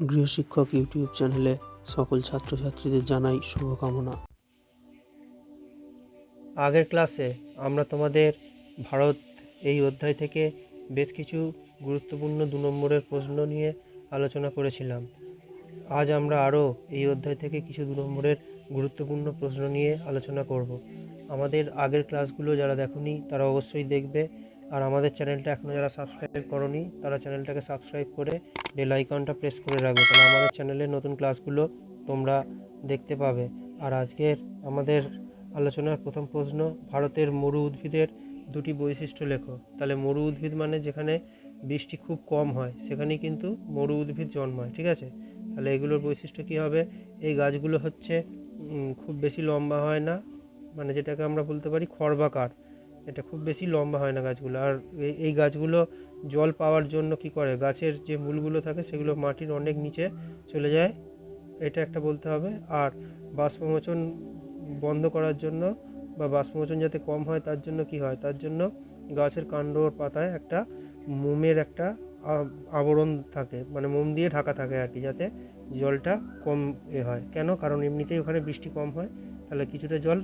গৃহশিক্ষক YouTube চ্যানেলে সকল ছাত্রছাত্রীদের জানাই শুভকামনা। আগের ক্লাসে আমরা তোমাদের ভারত এই অধ্যায় থেকে বেশ কিছু গুরুত্বপূর্ণ দু নম্বরের প্রশ্ন নিয়ে আলোচনা করেছিলাম। আজ আমরা আরও এই অধ্যায় থেকে কিছু দু নম্বরের গুরুত্বপূর্ণ প্রশ্ন নিয়ে আলোচনা করব। আমাদের আগের ক্লাসগুলো যারা দেখোনি, তারা অবশ্যই দেখবে। আর আমাদের চ্যানেলটা এখনও যারা সাবস্ক্রাইব করনি, তারা চ্যানেলটাকে সাবস্ক্রাইব করে বেল আইকনটা প্রেস করে রাখবে, তাহলে আমাদের চ্যানেলের নতুন ক্লাসগুলো তোমরা দেখতে পাবে। আর আজকের আমাদের আলোচনার প্রথম প্রশ্ন, ভারতের মরু উদ্ভিদের দুটি বৈশিষ্ট্য লেখো। তাহলে মরু উদ্ভিদ মানে যেখানে বৃষ্টি খুব কম হয়, সেখানেই কিন্তু মরু উদ্ভিদ জন্মায়, ঠিক আছে? তাহলে এগুলোর বৈশিষ্ট্য কী হবে? এই গাছগুলো হচ্ছে খুব বেশি লম্বা হয় না মানে যেটাকে আমরা বলতে পারি খর্বাকার এটা খুব বেশি লম্বা হয় না গাছগুলো। আর এই- গাছগুলো জল পাওয়ার জন্য কি করে? গাছের যে মূলগুলো থাকে সেগুলো মাটির অনেক নিচে চলে যায়। এটা একটা বলতে হবে। আর বাষ্পমোচন বন্ধ করার জন্য বা বাষ্পমোচন যাতে কম হয় তার জন্য কি হয়? তার জন্য গাছের কাণ্ড পাতায় একটা মোমের একটা আবরণ থাকে। মানে মোম দিয়ে ঢাকা থাকে আর কি, যাতে জলটা কম এ হয়। কেন? কারণ এমনিতেই ওখানে বৃষ্টি কম হয়। তাহলে কিছুটা জল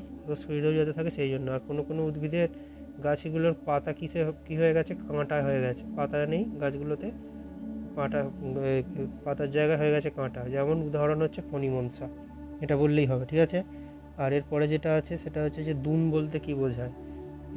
শরীরেও যাতে থাকে সেই জন্য। আর কোনো কোনো উদ্ভিদের গাছগুলোর পাতা কিসে কী হয়ে গেছে? কাঁটা হয়ে গেছে। পাতা নেই গাছগুলোতে। পাতা পাতার জায়গা হয়ে গেছে কাঁটা। যেমন উদাহরণ হচ্ছে ফণিমনসা। এটা বললেই হবে, ঠিক আছে? আর এরপরে যেটা আছে সেটা হচ্ছে যে দুন বলতে কি বোঝায়?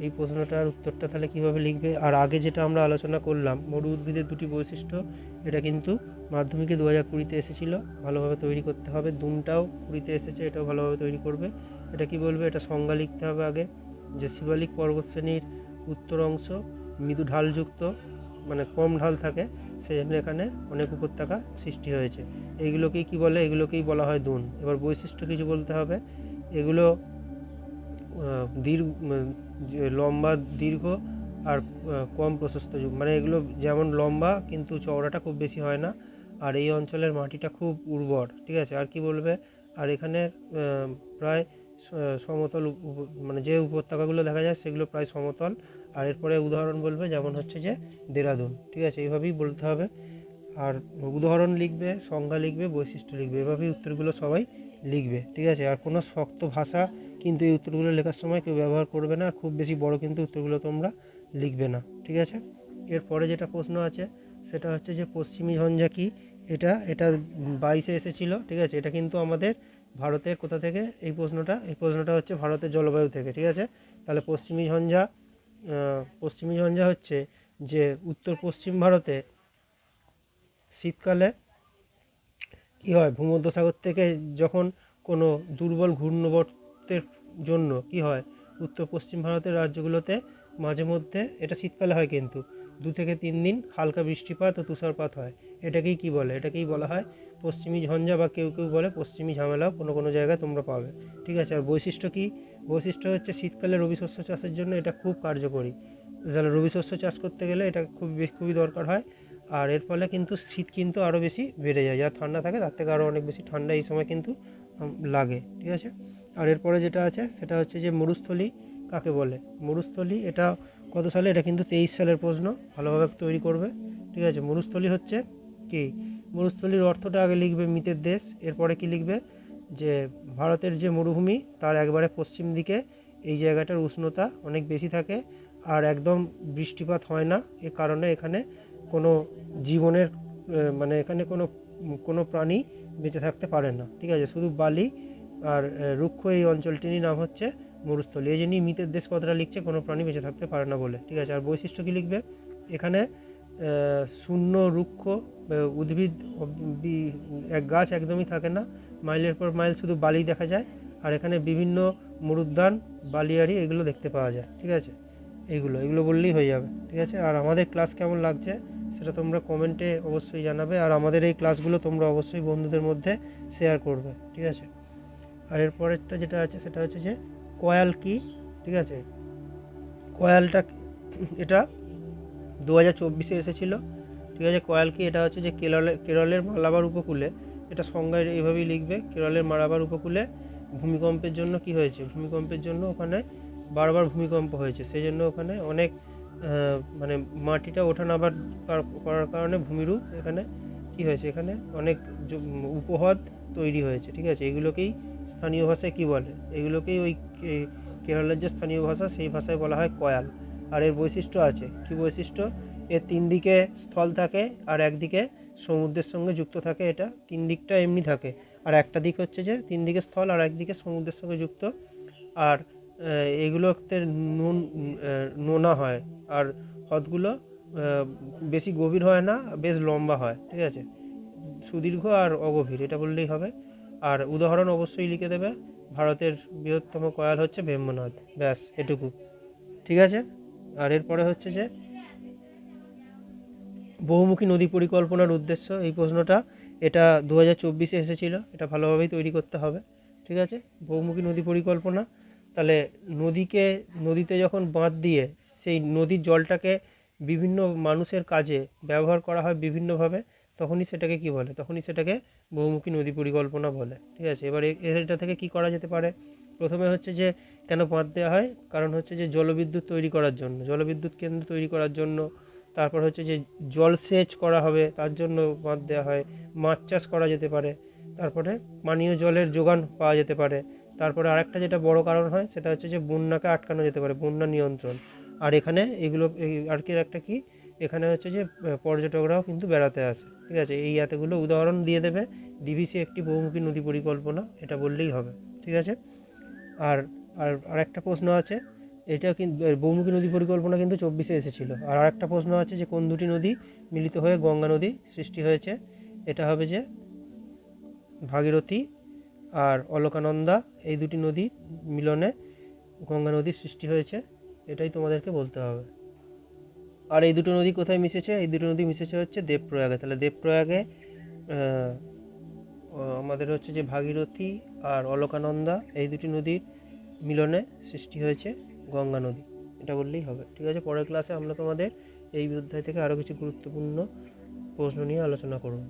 এই প্রশ্নটার উত্তরটা তাহলে কীভাবে লিখবে? আর আগে যেটা আমরা আলোচনা করলাম, মরু উদ্ভিদের দুটি বৈশিষ্ট্য, এটা কিন্তু মাধ্যমিকে দু হাজার কুড়িতে এসেছিল। ভালোভাবে তৈরি করতে হবে। দুনটাও কুড়িতে এসেছে, এটাও ভালোভাবে তৈরি করবে। এটা কি বলবে? এটা সংজ্ঞা লিখতে হবে আগে। যে শিবালিক পর্বতশ্রেণীর উত্তর অংশ, মৃদু ঢালযুক্ত মানে কম ঢাল থাকে, সেই জন্য এখানে অনেক উপত্যকা সৃষ্টি হয়েছে। এইগুলোকেই কি বলে? এগুলোকেই বলা হয় দুন। এবার বৈশিষ্ট্য কিছু বলতে হবে। এগুলো দীর্ঘ লম্বা, দীর্ঘ আর কম প্রশস্ত যুগ। মানে এগুলো যেমন লম্বা, কিন্তু চওড়াটা খুব বেশি হয় না। আর এই অঞ্চলের মাটিটা খুব উর্বর, ঠিক আছে? আর কি বলবে? আর এখানে প্রায় সমতল মানে যে উপত্যকাগুলো দেখা যায় সেগুলো প্রায় সমতল। আর এরপরে উদাহরণ বলবে, যেমন হচ্ছে যে দেরাদুন, ঠিক আছে? এইভাবেই বলতে হবে। আর উদাহরণ লিখবে, সংজ্ঞা লিখবে, বৈশিষ্ট্য লিখবে, এভাবেই উত্তরগুলো সবাই লিখবে, ঠিক আছে? আর কোনো শক্ত ভাষা কিন্তু এই উত্তরগুলো লেখার সময় কেউ ব্যবহার করবে না, আর খুব বেশি বড় কিন্তু উত্তরগুলো তোমরা লিখবে না, ঠিক আছে? এরপরে যেটা প্রশ্ন আছে সেটা হচ্ছে যে পশ্চিমী ঝঞ্ঝা কি এটা এটা বাইশে এসেছিল, ঠিক আছে? এটা কিন্তু আমাদের ভারতের কোথা থেকে? এই প্রশ্নটা এই প্রশ্নটা হচ্ছে ভারতের জলবায়ু থেকে, ঠিক আছে? তাহলে পশ্চিমী ঝঞ্ঝা পশ্চিমী ঝঞ্ঝা হচ্ছে যে উত্তর পশ্চিম ভারতে শীতকালে কী হয়? ভূমধ্যসাগর থেকে যখন কোনো দুর্বল ঘূর্ণবর্তের জন্য কি হয়? উত্তর পশ্চিম ভারতের রাজ্যগুলোতে মাঝে মধ্যে এটা শীতকালে হয় কিন্তু। দু থেকে তিন দিন হালকা বৃষ্টিপাত ও তুষারপাত হয়। এটাকেই কি বলে? এটাকেই বলা হয় পশ্চিমী ঝঞ্ঝা বা কেউ কেউ বলে পশ্চিমী ঝামেলা কোনো কোনো জায়গায় তোমরা পাবে। ঠিক আছে, আর বৈশিষ্ট্য কী? বৈশিষ্ট্য হচ্ছে শীতকালে রবি শস্য চাষের জন্য এটা খুব কার্যকরী। তাহলে রবি শস্য চাষ করতে গেলে এটা খুব খুবই দরকার হয়। আর এর ফলে কিন্তু শীত কিন্তু আরও বেশি বেড়ে যায়। যা ঠান্ডা থাকে তার থেকে আরও অনেক বেশি ঠান্ডা এই সময় কিন্তু লাগে। ঠিক আছে? আর এরপরে যেটা আছে সেটা হচ্ছে যে মরুস্থলী কাকে বলে? মরুস্থলী, এটা কত সালে? এটা কিন্তু তেইশ সালের প্রশ্ন, ভালোভাবে তৈরি করবে। ঠিক আছে, মরুস্থলী হচ্ছে কি? মরুস্থলীর অর্থটা আগে লিখবে মিতের দেশ, এরপরে কি লিখবে? যে ভারতের যে মরুভূমি, তার একবারে পশ্চিম দিকে, এই জায়গাটার উষ্ণতা অনেক বেশি থাকে আর একদম বৃষ্টিপাত হয় না। এ কারণে এখানে কোনো জীবনের মানে এখানে কোনো কোনো প্রাণী বেঁচে থাকতে পারে না। ঠিক আছে, শুধু বালি আর রুক্ষ এই অঞ্চলটিরই নাম হচ্ছে মরুস্থলী। এই জন্যই মিতের দেশ কথাটা লিখছে কোনো প্রাণী বেঁচে থাকতে পারে না বলে। ঠিক আছে, আর বৈশিষ্ট্য কী লিখবে? এখানে শূন্য রুক্ষ উদ্ভিদ এক গাছ একদমই থাকে না। মাইলের পর মাইল শুধু বালি দেখা যায়। আর এখানে বিভিন্ন মরুদ্যান বালিয়াড়ি এগুলো দেখতে পাওয়া যায়। ঠিক আছে, এইগুলো, এগুলো বললেই হয়ে যাবে। ঠিক আছে, আর আমাদের ক্লাস কেমন লাগছে সেটা তোমরা কমেন্টে অবশ্যই জানাবে। আর আমাদের এই ক্লাসগুলো তোমরা অবশ্যই বন্ধুদের মধ্যে শেয়ার করবে। ঠিক আছে। আর এরপরেরটা যেটা আছে সেটা হচ্ছে যে কয়াল কি? ঠিক আছে? কয়ালটা এটা দু হাজার চব্বিশে এসেছিল। ঠিক আছে? কয়াল কি? এটা হচ্ছে যে কেরলে, কেরলের মালাবার উপকূলে। এটা সংজ্ঞায় এইভাবেই লিখবে, কেরলের মালাবার উপকূলে ভূমিকম্পের জন্য কি হয়েছে? ভূমিকম্পের জন্য ওখানে বারবার ভূমিকম্প হয়েছে। সেই জন্য ওখানে অনেক মানে মাটিটা ওঠানাবার করার কারণে ভূমিরূপ এখানে কি হয়েছে? এখানে অনেক উপহ্রদ তৈরি হয়েছে। ঠিক আছে? এগুলোকেই স্থানীয় ভাষায় কী বলে? এগুলোকেই ওই কেরলের যে স্থানীয় ভাষা, সেই ভাষায় বলা হয় কয়াল। আর এর বৈশিষ্ট্য আছে। কি বৈশিষ্ট্য? এর তিন দিকে স্থল থাকে আর একদিকে সমুদ্রের সঙ্গে যুক্ত থাকে এটা। তিন দিকটা এমনি থাকে। আর একটা দিক হচ্ছে যে তিন দিকে স্থল আর একদিকে সমুদ্রের সঙ্গে যুক্ত। আর এগুলোতে নুন নোনা হয়। আর হ্রদগুলো বেশি গভীর হয় না, বেশ লম্বা হয়। ঠিক আছে? সুদীর্ঘ আর অগভীর, এটা বললেই হবে। আর উদাহরণ অবশ্যই লিখে দেবে। ভারতের বৃহত্তম কয়াল হচ্ছে ব্রহ্মনদ ব্যাস, এটুকু। ঠিক আছে? আর এরপরে হচ্ছে যে, বহুমুখী নদী পরিকল্পনার উদ্দেশ্য এই প্রশ্নটা। এটা দু হাজার চব্বিশে এসেছিল, এটা ভালোভাবেই তৈরি করতে হবে। ঠিক আছে? বহুমুখী নদী পরিকল্পনা। তাহলে নদীকে, নদীতে যখন বাঁধ দিয়ে সেই নদীর জলটাকে বিভিন্ন মানুষের কাজে ব্যবহার করা হয় বিভিন্নভাবে তখনই সেটাকে কি বলে? তখনই সেটাকে বহুমুখী নদী পরিকল্পনা বলে। ঠিক আছে? এবারে এটা থেকে কি করা যেতে পারে? প্রথমে হচ্ছে যে কেন বাঁধ দেওয়া হয়? কারণ হচ্ছে যে জলবিদ্যুৎ তৈরি করার জন্য, জলবিদ্যুৎ কেন্দ্র তৈরি করার জন্য। তারপর হচ্ছে যে জলসেচ করা হবে, তার জন্য বাঁধ দেওয়া হয়। মাছ চাষ করা যেতে পারে। তারপরে পানীয় জলের যোগান পাওয়া যেতে পারে। তারপরে আরেকটা যেটা বড় কারণ হয়, সেটা হচ্ছে যে বন্যাকে আটকানো যেতে পারে, বন্যা নিয়ন্ত্রণ। আর এখানে এগুলো আর কি একটা কি? এখানে হচ্ছে যে পর্যটকরাও কিন্তু বেড়াতে আসে, ঠিক আছে? এই এতগুলো উদাহরণ দিয়ে দেবে ডিভিসি একটি বহুমুখী নদী পরিকল্পনা, এটা বললেই হবে, ঠিক আছে? আর আর আরেকটা প্রশ্ন আছে, এটা কিন্তু বহুমুখী নদী পরিকল্পনা কিন্তু চব্বিশে এসেছিল। আর আরেকটা প্রশ্ন আছে যে, কোন দুটি নদী মিলিত হয়ে গঙ্গা নদী সৃষ্টি হয়েছে? এটা হবে যে, ভাগীরথী আর অলকানন্দা, এই দুটি নদী মিলনে গঙ্গা নদীর সৃষ্টি হয়েছে, এটাই তোমাদেরকে বলতে হবে। আর এই দুটো নদী কোথায় মিশেছে? এই দুটো নদী মিশেছে হচ্ছে দেবপ্রয়াগে। তাহলে দেবপ্রয়াগে আমাদের হচ্ছে যে ভাগীরথী আর অলকানন্দা, এই দুটি নদীর মিলনে সৃষ্টি হয়েছে গঙ্গা নদী। এটা বললেই হবে। ঠিক আছে, পরের ক্লাসে আমরা তোমাদের এই অধ্যায় থেকে আরও কিছু গুরুত্বপূর্ণ প্রশ্ন নিয়ে আলোচনা করব।